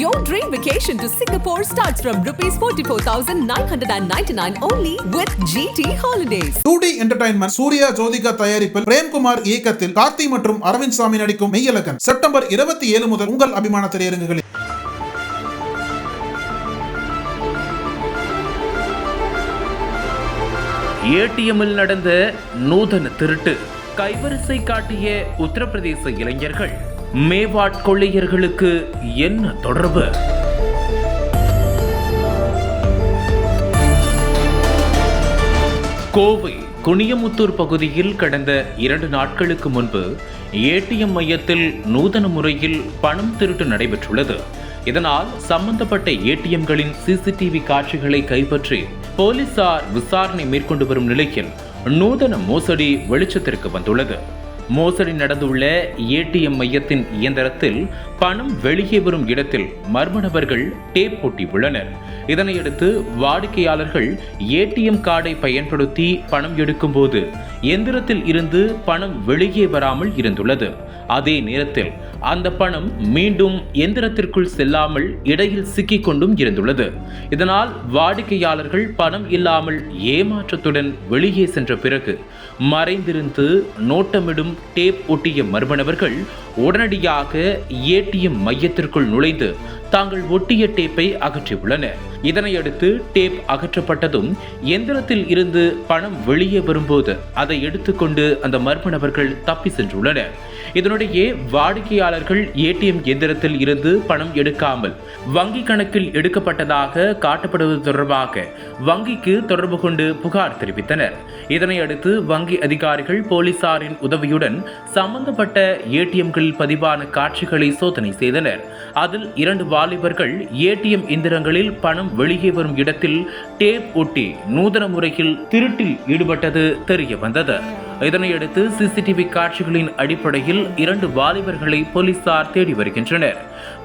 Your dream vacation to Singapore starts from rupees 44,999 only with GT Holidays. Two D entertainment Suriya Jyothika தயாரிப்பில் பிரேம்குமார் இயக்கத்தில் கார்த்தி மற்றும் அரவிந்த் சாமி நடிக்கும் Meiyazhagan September இருபத்தி ஏழு முதல் உங்கள் அபிமான திரையரங்குகளில். ஏடிஎம்மில் நடந்த நூதன திருட்டு கைவரிசை காட்டிய உத்தரப்பிரதேச இளைஞர்கள். மேவாட் கொள்ளையர்களுக்கு என்ன தொடர்பு? கோவை குனியமுத்தூர் பகுதியில் கடந்த இரண்டு நாட்களுக்கு முன்பு ஏடிஎம் மையத்தில் நூதன முறையில் பணம் திருட்டு நடைபெற்றுள்ளது. இதனால் சம்பந்தப்பட்ட ஏடிஎம்களின் சிசிடிவி காட்சிகளை கைப்பற்றி போலீசார் விசாரணை மேற்கொண்டு வரும் நிலையில் நூதன மோசடி வெளிச்சத்திற்கு வந்துள்ளது. மோசடி நடந்துள்ள ஏடிஎம் மையத்தின் இயந்திரத்தில் பணம் வெளியே வரும் இடத்தில் மர்ம நபர்கள் டேப் போட்டி உள்ளனர். இதனையடுத்து வாடிக்கையாளர்கள் ஏடிஎம் கார்டை பயன்படுத்தி பணம் எடுக்கும்போது எந்திரத்தில் இருந்து பணம் வெளியே வராமல் இருந்துள்ளது. அதே நேரத்தில் அந்த பணம் மீண்டும் எந்திரத்திற்குள் செல்லாமல் இடையில் சிக்கிக் கொண்டும் இருந்துள்ளது. இதனால் வாடிக்கையாளர்கள் பணம் இல்லாமல் ஏமாற்றத்துடன் வெளியே சென்ற பிறகு மறைந்திருந்து நோட்டமிடும் டேப் ஒட்டிய மர்மணவர்கள் உடனடியாக ஏடிஎம் மையத்திற்குள் நுழைந்து தாங்கள் ஒட்டிய டேப்பை அகற்றியுள்ளனர். இதனையடுத்து டேப் அகற்றப்பட்டதும் எந்திரத்தில் இருந்து பணம் வெளியே வரும்போது அதை எடுத்துக்கொண்டு அந்த மர்ம நபர்கள் தப்பி சென்றுள்ளனர். இதனிடையே வாடிக்கையாளர்கள் ஏடிஎம் எந்திரத்தில் இருந்து பணம் எடுக்காமல் வங்கி கணக்கில் எடுக்கப்பட்டதாக காட்டப்படுவது தொடர்பாக வங்கிக்கு தொடர்பு கொண்டு புகார் தெரிவித்தனர். இதனையடுத்து வங்கி அதிகாரிகள் போலீசாரின் உதவியுடன் சம்பந்தப்பட்ட ஏடிஎம்களில் பதிவான காட்சிகளை சோதனை செய்தனர். அதில் இரண்டு வாலிபர்கள் ஏடிஎம் எந்திரங்களில் பணம் வெளியே வரும் இடத்தில் டேப் ஒட்டி நூதன முறையில் திருட்டில் ஈடுபட்டது தெரிய வந்தது. இதனையடுத்து சிசிடிவி காட்சிகளின் அடிப்படையில் இரண்டு வாலிபர்களை போலீசார் தேடி வருகின்றனர்.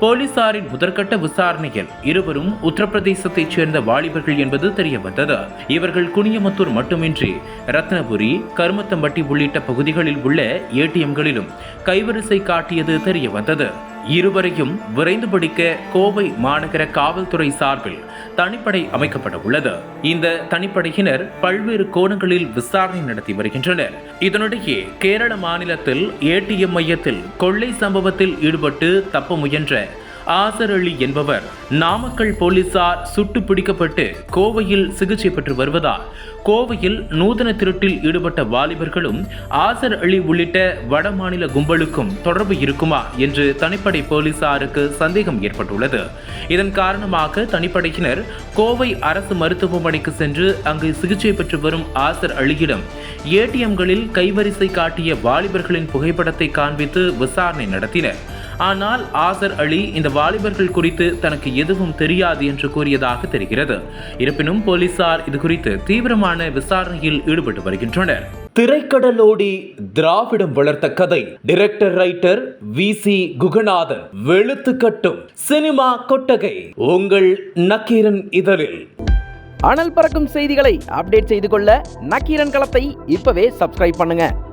போலீசாரின் முதற்கட்ட விசாரணையில் இருவரும் உத்தரப்பிரதேசத்தைச் சேர்ந்த வாலிபர்கள் என்பது தெரியவந்தது. இவர்கள் குனியமுத்தூர் மட்டுமின்றி ரத்னபுரி கருமத்தம்பட்டி உள்ளிட்ட பகுதிகளில் உள்ள ஏடிஎம்களிலும் கைவரிசை காட்டியது தெரியவந்தது. இருவரையும் விரைந்து பிடிக்க கோவை மாநகர காவல்துறை சார்பில் தனிப்படை அமைக்கப்பட உள்ளது இந்த தனிப்படையினர் பல்வேறு கோணங்களில் விசாரணை நடத்தி வருகின்றனர். இதனிடையே கேரள மாநிலத்தில் ஏடிஎம் மையத்தில் கொள்ளை சம்பவத்தில் ஈடுபட்டு தப்ப முயன்ற ஆசர் அலி என்பவர். நாமக்கல் போலீசார் சுட்டு பிடிக்கப்பட்டு கோவையில் சிகிச்சை பெற்று வருவதால் கோவையில் நூதன திருட்டில் ஈடுபட்ட வாலிபர்களும் ஆசர் அலி உள்ளிட்ட வட மாநில கும்பலுக்கும் தொடர்பு இருக்குமா என்று தனிப்படை போலீசாருக்கு சந்தேகம் ஏற்பட்டுள்ளது. இதன் காரணமாக தனிப்படையினர் கோவை அரசு மருத்துவமனைக்கு சென்று அங்கு சிகிச்சை பெற்று வரும் ஆசர் அலியிடம் ஏடிஎம்களில் கைவரிசை காட்டிய வாலிபர்களின் புகைப்படத்தை காண்பித்து விசாரணை நடத்தினர். ஆனால் ஆசர் அலி இந்த வாலிபர்கள் குறித்து தனக்கு எதுவும் தெரியாது என்று கூறியதாக தெரிகிறது. இருப்பினும் போலீசார் இது குறித்து தீவிரமான விசாரணையில் ஈடுபட்டு வருகின்றனர். திரைக்கடலோடி திராவிடம் வளர்த்த கதை. Director writer V C Guhanathan. வெளுத்து கட்டும் சினிமா கொட்டகை. உங்கள் நக்கீரன் இதழில். அனல் பறக்கும் செய்திகளை அப்டேட் செய்து கொள்ள நக்கீரன் களத்தை இப்பவே சப்ஸ்கிரைப் பண்ணுங்க.